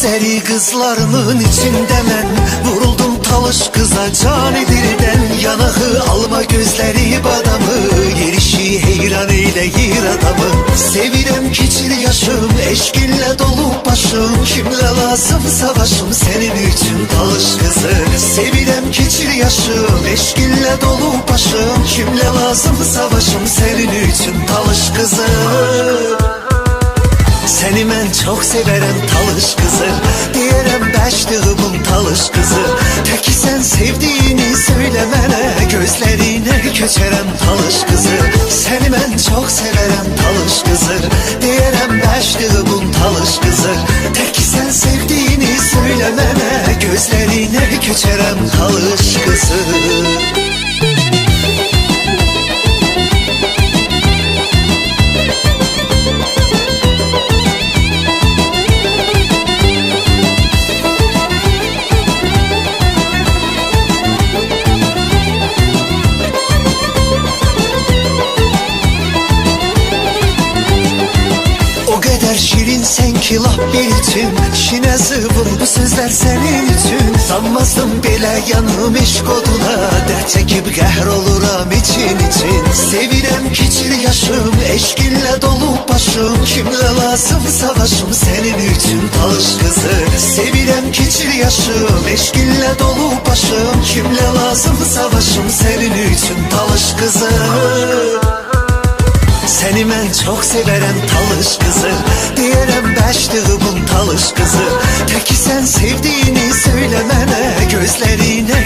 Azeri kızlarının içinde ben Vuruldum talış kıza cani dilden Yanağı alma gözleri badamı Yerişi heyran eyleyir adamı. Sevirem keçir yaşım Eşkinle dolu başım Kimle lazım savaşım Senin için talış kızı. Sevirem keçir yaşım Eşkinle dolu başım Kimle lazım savaşım Senin için talış kızı seni mən çox sevərəm talış qızı Deyərəm bəşdığımın talış qızı Təki sən sevdiyini söylə mənə Gözlərinə talış qızı Səni mən çox sevərəm talış qızı Deyərəm bəşdığımın talış qızı Təki sən sevdiyini söylə mənə Gözlərinə köçərəm talış qızı ki laf bir için Şinezi vur bu sözler senin için Sanmazdım belə yanım eşq oduna Dert çekip qəhr oluram için için. Sevirem keçir yaşım Eşkinle dolu başım. Kimle lazım savaşım Senin için talış kızı. Sevirem keçir yaşım Eşkinle dolu başım. Kimle lazım savaşım Senin için talış kızı seni mən çox sevərəm talış qızı Deyərəm bəşdığımın talış qızı Təki sən sevdiyini söylə mənə Gözlərinə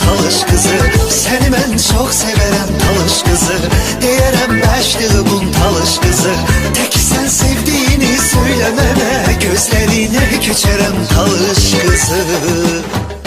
talış qızı Səni mən çox sevərəm talış qızı Deyərəm bəşdığımın talış qızı Təki sən sevdiyini söylə mənə Gözlərinə köçərəm talış qızı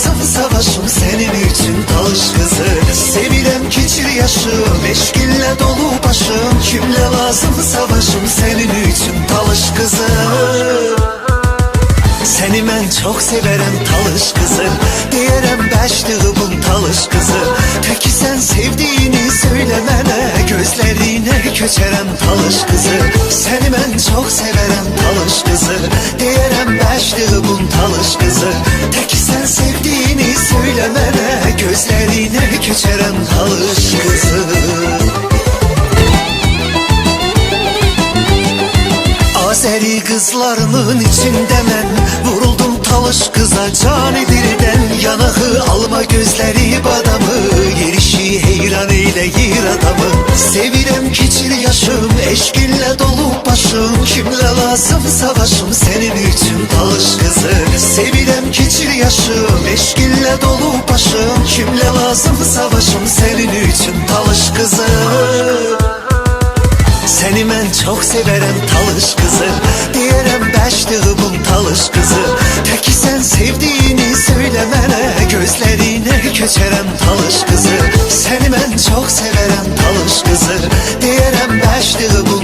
Lazım savaşım Senin için talış kızı. Sevirem keçir yaşım Eşkinle dolu başım. Kimle lazım savaşım Senin için talış kızı seni çox sevərəm talış qızı Deyərəm bəşdığımın talış qızı Təki sən sevdiyini söylə mənə Gözlərinə köçərəm talış qızı Səni mən çox sevərəm talış qızı Deyərəm bəşdığımın talış qızı Təki sən sevdiyini söylə mənə Gözlərinə köçərəm talış qızı Azeri kızlarının içinde ben Vuruldum talış kıza cani dilden Yanağı alma gözleri badamı. Yerişi heyran eyleyir adamı. Sevirem keçir yaşım Eşkinle dolu başım. Kimle lazım savaşım Senin için talış kızı. Sevirem keçir yaşım Eşkinle dolu başım. Kimle lazım savaşım Senin için talış kızı. Seni mən çox sevərəm talış qızı sən sevdiyini söylə mənə Gözlərinə köçərəm talış qızı Səni mən çox sevərəm talış qızı Deyərəm bəşdığımın